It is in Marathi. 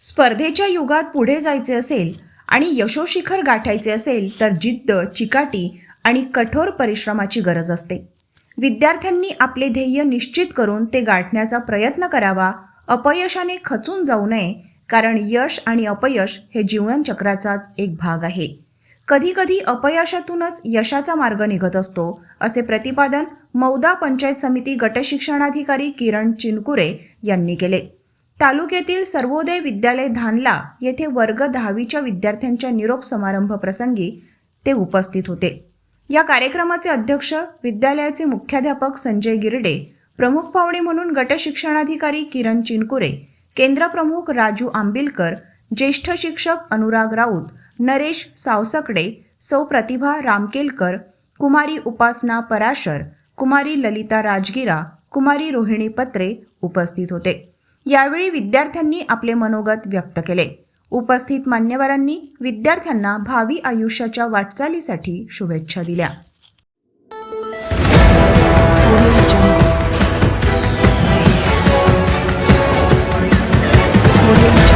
स्पर्धेच्या युगात पुढे जायचे असेल आणि यशोशिखर गाठायचे असेल तर जिद्द चिकाटी आणि कठोर परिश्रमाची गरज असते. विद्यार्थ्यांनी आपले ध्येय निश्चित करून ते गाठण्याचा प्रयत्न करावा अपयशाने खचून जाऊ नये कारण यश आणि अपयश हे जीवनचक्राचाच एक भाग आहे. कधीकधी अपयशातूनच यशाचा मार्ग निघत असतो असे प्रतिपादन मौदा पंचायत समिती गटशिक्षणाधिकारी किरण चिनकुरे यांनी केले. तालुक्यातील सर्वोदय विद्यालय धानला येथे वर्ग दहावीच्या विद्यार्थ्यांच्या निरोप समारंभ प्रसंगी ते उपस्थित होते. या कार्यक्रमाचे अध्यक्ष विद्यालयाचे मुख्याध्यापक संजय गिरडे प्रमुख पाहुणे म्हणून गटशिक्षणाधिकारी किरण चिनकुरे केंद्रप्रमुख राजू आंबिलकर ज्येष्ठ शिक्षक अनुराग राऊत नरेश सावसकडे सौ प्रतिभा रामकेलकर कुमारी उपासना पराशर कुमारी ललिता राजगिरा कुमारी रोहिणी पत्रे उपस्थित होते यावेळी विद्यार्थ्यांनी आपले मनोगत व्यक्त केले उपस्थित मान्यवरांनी विद्यार्थ्यांना भावी आयुष्याच्या वाटचालीसाठी शुभेच्छा दिल्या Thank you.